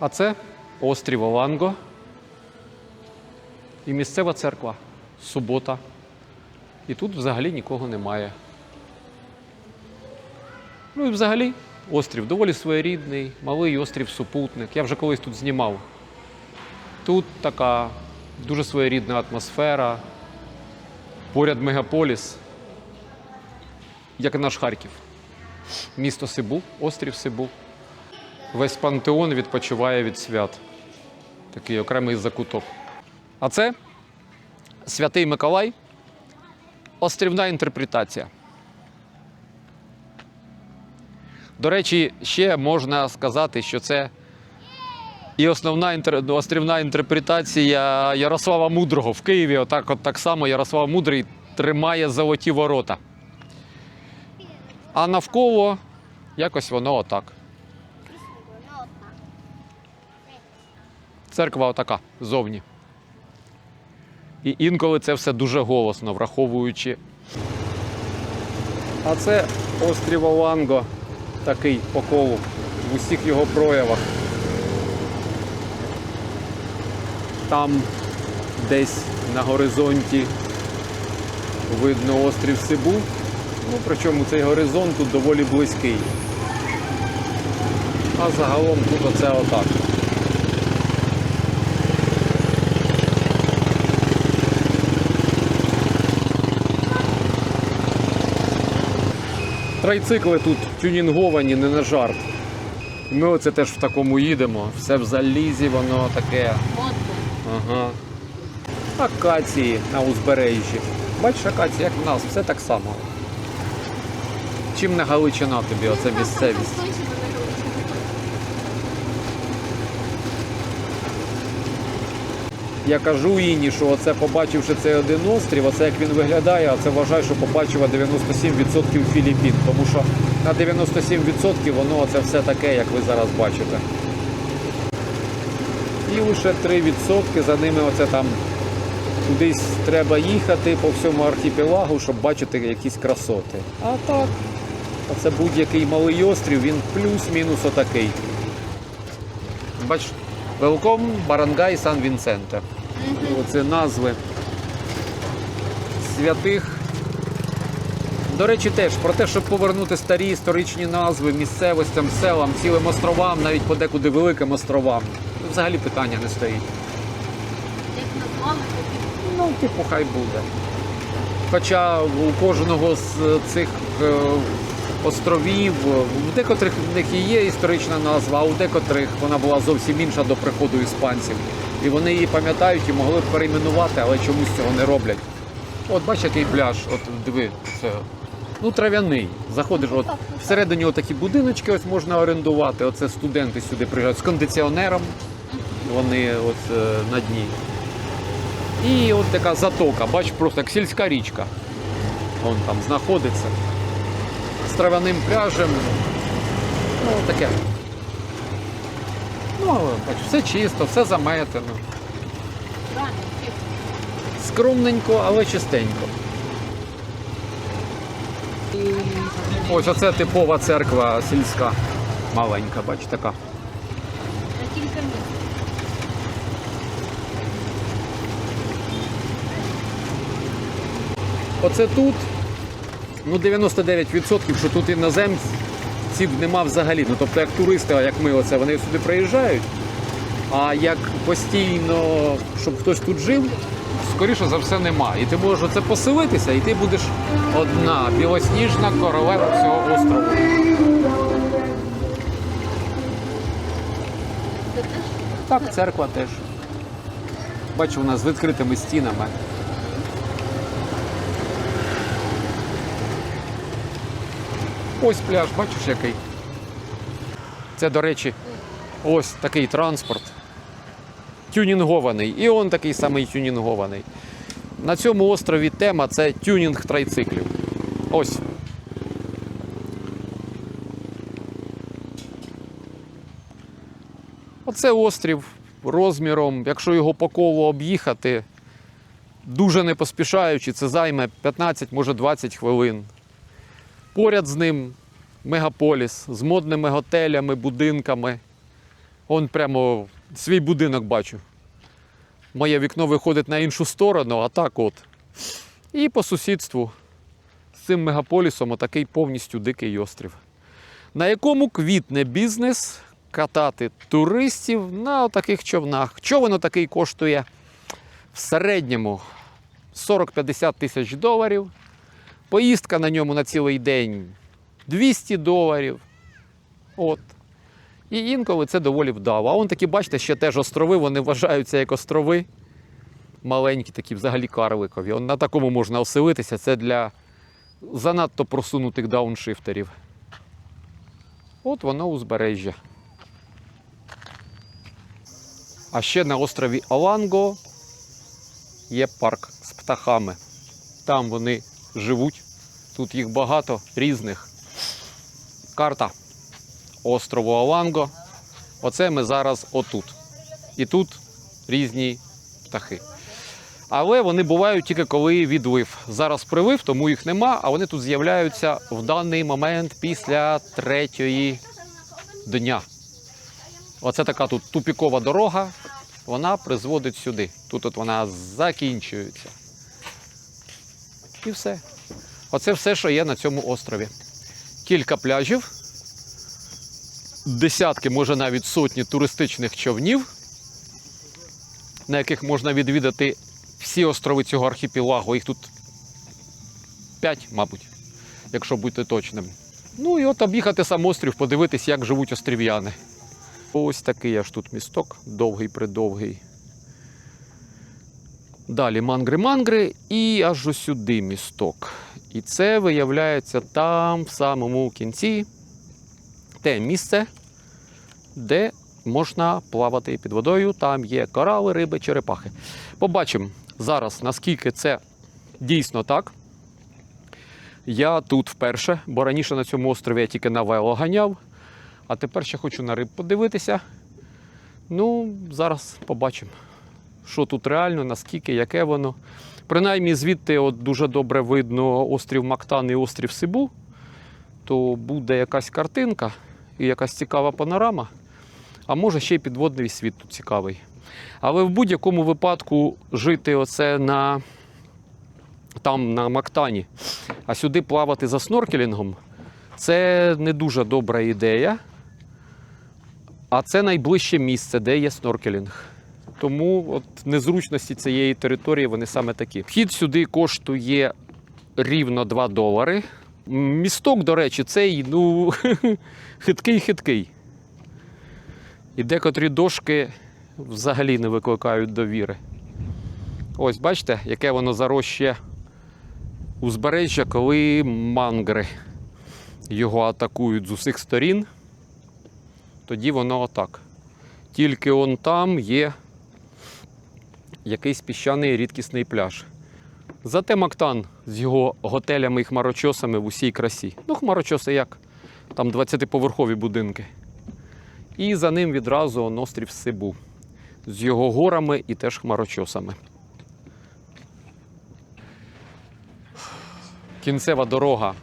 А це острів Оланго і місцева церква. Субота. І тут взагалі нікого немає. Ну і взагалі острів доволі своєрідний, малий острів Супутник. Я вже колись тут знімав. Тут така дуже своєрідна атмосфера. Поряд мегаполіс, як і наш Харків. Місто Сибу, острів Сибу. Весь пантеон відпочиває від свят. Такий окремий закуток. А це Святий Миколай. Острівна інтерпретація. До речі, ще можна сказати, що це і основна острівна інтерпретація Ярослава Мудрого в Києві. Отак, от так само Ярослав Мудрий тримає золоті ворота. А навколо якось воно отак. Церква отака зовні. І інколи це все дуже голосно, враховуючи. А це острів Оланго, такий по колу в усіх його проявах. Там десь на горизонті видно острів Сибу. Ну, причому цей горизонт тут доволі близький. А загалом тут оце отак. Трайцикли тут тюнінговані, не на жарт. Ми оце теж в такому їдемо. Все в залізі, воно таке. Ага. Акації на узбережжі. Бачиш, акації, як в нас, все так само. Чим не Галичина тобі, оце місцевість. Я кажу Інні, що оце побачивши цей один острів, оце як він виглядає, а це вважаю, що побачила 97% Філіппін. Тому що на 97% воно оце все таке, як ви зараз бачите. І лише 3% за ними оце там кудись треба їхати по всьому архіпелагу, щоб бачити якісь красоти. А так, оце будь-який малий острів, він плюс-мінус отакий. Бач, Велком Барангай Сан Вінсенте. Оце назви святих. До речі, теж про те, щоб повернути старі історичні назви місцевостям, селам, цілим островам, навіть подекуди великим островам. Взагалі питання не стоїть. Як назвали, Ну, типу, хай буде. Хоча у кожного з цих е, островів, в декотрих в них і є історична назва, а у декотрих вона була зовсім інша до приходу іспанців. І вони її пам'ятають і могли б перейменувати, але чомусь цього не роблять. От бачиш, який пляж, от диви, це ну трав'яний. Заходиш, от всередині отакі будиночки ось можна орендувати. Оце студенти сюди приїжджають з кондиціонером. Вони от е, на дні. І от така затока, бач, просто як сільська річка. Вон там знаходиться. Трав'яним пляжем. Ну, таке. Ну, але, бач, все чисто, все заметено. Скромненько, але чистенько. Ось оце типова церква сільська. Маленька, бач, така. Оце тут, ну 99%, що тут іноземців нема взагалі. Ну тобто як туристи, як ми, оце, вони сюди приїжджають. А як постійно, щоб хтось тут жив, скоріше за все нема. І ти можеш оце поселитися, і ти будеш одна білосніжна королева цього острову. Так, церква теж. Бачу, вона з відкритими стінами. Ось пляж, бачиш який. Це, до речі, ось такий транспорт. Тюнінгований. І он такий самий тюнінгований. На цьому острові тема це тюнінг трайциклів. Ось. Оце острів розміром, якщо його по колу об'їхати, дуже не поспішаючи, це займе 15, може 20 хвилин. Поряд з ним мегаполіс з модними готелями, будинками. Он прямо свій будинок бачу. Моє вікно виходить на іншу сторону, а так от. І по сусідству з цим мегаполісом отакий повністю дикий острів, на якому квітне бізнес катати туристів на таких човнах. Човен такий коштує в середньому 40-50 тисяч доларів. Поїздка на ньому на цілий день 200 доларів. От. І інколи це доволі вдало. А он такі, бачите, ще теж острови, вони вважаються як острови. Маленькі, такі взагалі карликові. Он на такому можна оселитися. Це для занадто просунутих дауншифтерів. От воно узбережжя. А ще на острові Аланго є парк з птахами. Там вони живуть. Тут їх багато різних. Карта острову Аланго. Оце ми зараз отут. І тут різні птахи. Але вони бувають тільки коли відлив. Зараз прилив, тому їх нема, а вони тут з'являються в даний момент після третьої дня. Оце така тут тупікова дорога, вона призводить сюди. Тут от вона закінчується. І все. Оце все, що є на цьому острові. Кілька пляжів, десятки, може навіть сотні туристичних човнів, на яких можна відвідати всі острови цього архіпелагу. Їх тут 5, мабуть, якщо бути точним. Ну і от об'їхати сам острів, подивитись, як живуть острів'яни. Ось такий аж тут місток, довгий придовгий. Далі мангри-мангри і аж сюди місток. І це виявляється там, в самому кінці, те місце, де можна плавати під водою. Там є корали, риби, черепахи. Побачимо зараз, наскільки це дійсно так. Я тут вперше, бо раніше на цьому острові я тільки на вело ганяв, а тепер ще хочу на риб подивитися. Ну, зараз побачимо, що тут реально, наскільки, яке воно. Принаймні, звідти от дуже добре видно острів Мактан і острів Сибу, то буде якась картинка і якась цікава панорама. А може ще й підводний світ тут цікавий. Але в будь-якому випадку жити оце на там на Мактані, а сюди плавати за сноркелінгом це не дуже добра ідея. А це найближче місце, де є сноркелінг. Тому от незручності цієї території вони саме такі. Вхід сюди коштує рівно 2 долари. Місток, до речі, цей ну, хиткий-хиткий. І декотрі дошки взагалі не викликають довіри. Ось бачите, яке воно зарощє узбережжя, коли мангри його атакують з усіх сторін. Тоді воно отак. Тільки он там є якийсь піщаний рідкісний пляж. Зате Мактан з його готелями і хмарочосами в усій красі. Ну, хмарочоси як? Там 20-поверхові будинки. І за ним відразу он острів Сибу з його горами і теж хмарочосами. Кінцева дорога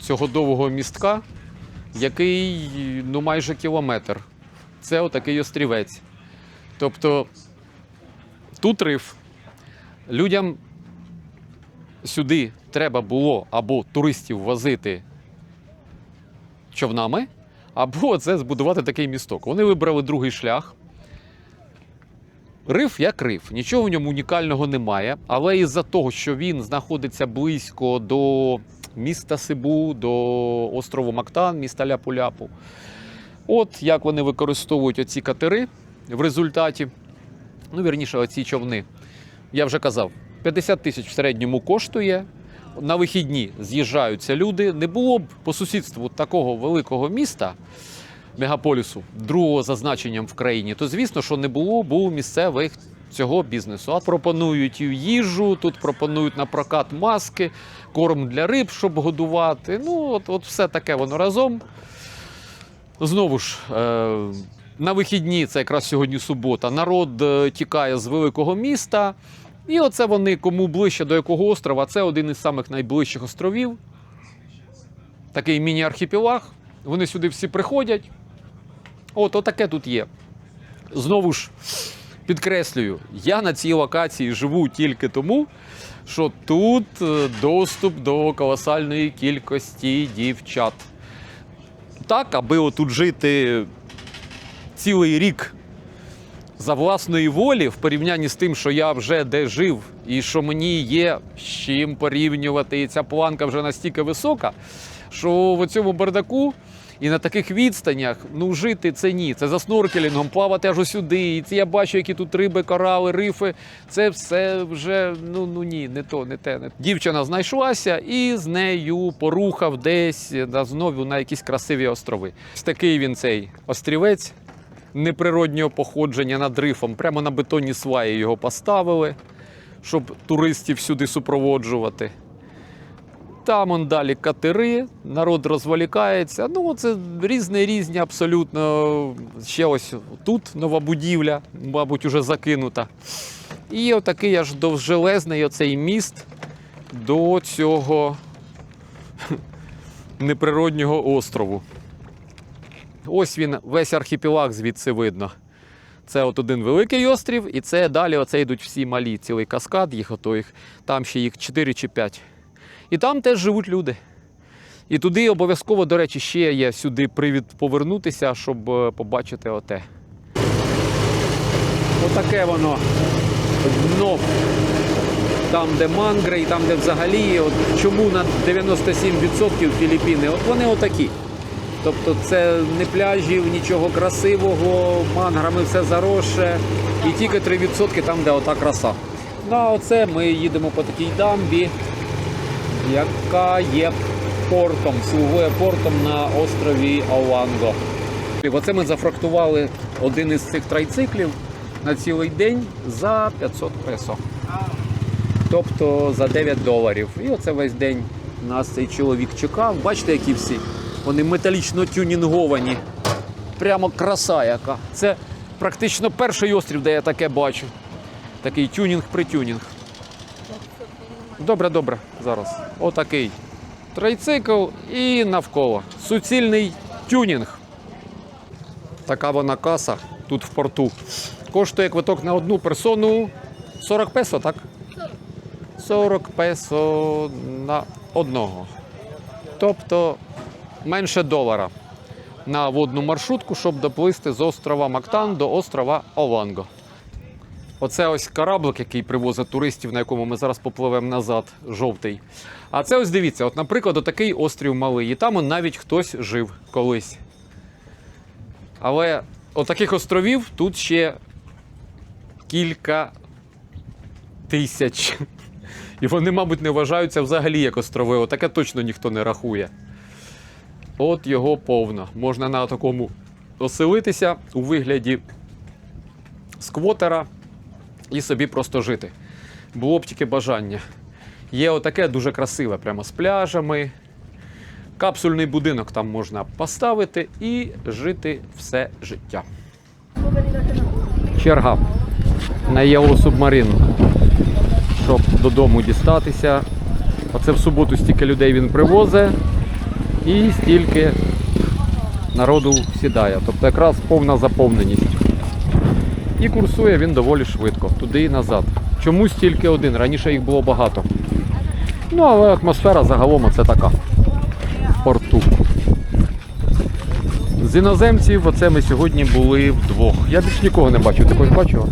цього довгого містка, який ну, майже кілометр. Це отакий острівець. Тобто тут риф. Людям сюди треба було або туристів возити човнами, або це збудувати такий місток. Вони вибрали другий шлях. Риф як риф, нічого в ньому унікального немає, але із-за того, що він знаходиться близько до міста Сибу, до острову Мактан, міста Ляпу-Ляпу. От як вони використовують оці катери в результаті, ну вірніше, оці човни. Я вже казав, 50 тисяч в середньому коштує. На вихідні з'їжджаються люди. Не було б по сусідству такого великого міста, мегаполісу, другого за значенням в країні, то звісно, що не було б місцевих цього бізнесу. А пропонують їжу, тут пропонують на прокат маски, корм для риб, щоб годувати. Ну, от, от все таке воно разом. Знову ж, е, на вихідні, це якраз сьогодні субота, народ е, тікає з великого міста. І оце вони кому ближче до якого острова, це один із самих найближчих островів. Такий міні-архіпелаг. Вони сюди всі приходять. От отаке тут є. Знову ж підкреслюю, я на цій локації живу тільки тому, що тут е, доступ до колосальної кількості дівчат. Так, аби отут жити цілий рік за власної волі в порівнянні з тим, що я вже де жив, і що мені є з чим порівнювати, і ця планка вже настільки висока, що в цьому бардаку і на таких відстанях ну жити це ні. Це за сноркелінгом, плавати аж сюди. І це я бачу, які тут риби, корали, рифи. Це все вже ну, ну ні, не то, не те. Не. Дівчина знайшлася і з нею порухав десь на знову на якісь красиві острови. Ось такий він цей острівець неприроднього походження над рифом. Прямо на бетонні сваї його поставили, щоб туристів сюди супроводжувати. Там он далі катери, народ розволікається. Ну, це різні різні абсолютно. Ще ось тут нова будівля, мабуть, уже закинута. І отакий аж довжелезний оцей міст до цього неприроднього острову. Ось він, весь архіпелаг звідси видно. Це от один великий острів, і це далі оце йдуть всі малі, цілий каскад їх, ото їх, там ще їх 4 чи 5. І там теж живуть люди. І туди обов'язково, до речі, ще є сюди привід повернутися, щоб е, побачити оте. Отаке воно дно. Там, де мангри, і там, де взагалі, от чому на 97% Філіппіни, от вони отакі. Тобто це не пляжів, нічого красивого, манграми все заросше. І тільки 3% там, де ота краса. Ну а оце ми їдемо по такій дамбі, яка є портом, слугує портом на острові Оуанго. І Оце ми зафрактували один із цих трайциклів на цілий день за 500 песо. Тобто за 9 доларів. І оце весь день нас цей чоловік чекав. Бачите, які всі? Вони металічно тюнінговані. Прямо краса яка. Це практично перший острів, де я таке бачу. Такий тюнінг притюнінг. Добре, добре, зараз. Отакий. Трайцикл і навколо. Суцільний тюнінг. Така вона каса тут в порту. Коштує квиток на одну персону 40 песо, так? 40 песо на одного. Тобто менше долара на водну маршрутку, щоб доплисти з острова Мактан до острова Ованго. Оце ось кораблик, який привозить туристів, на якому ми зараз попливемо назад, жовтий. А це ось дивіться, от, наприклад, отакий острів малий. І там навіть хтось жив колись. Але отаких островів тут ще кілька тисяч. І вони, мабуть, не вважаються взагалі як острови. Отаке точно ніхто не рахує. От його повно. Можна на такому оселитися у вигляді сквотера і собі просто жити. Було б тільки бажання. Є отаке дуже красиве, прямо з пляжами. Капсульний будинок там можна поставити і жити все життя. Черга на Submarine, щоб додому дістатися. Оце в суботу стільки людей він привозить і стільки народу сідає. Тобто якраз повна заповненість. І курсує він доволі швидко, туди і назад. Чомусь тільки один, раніше їх було багато. Ну, але атмосфера загалом оце така в порту. З іноземців оце ми сьогодні були вдвох. Я більш нікого не бачив. Ти когось бачила?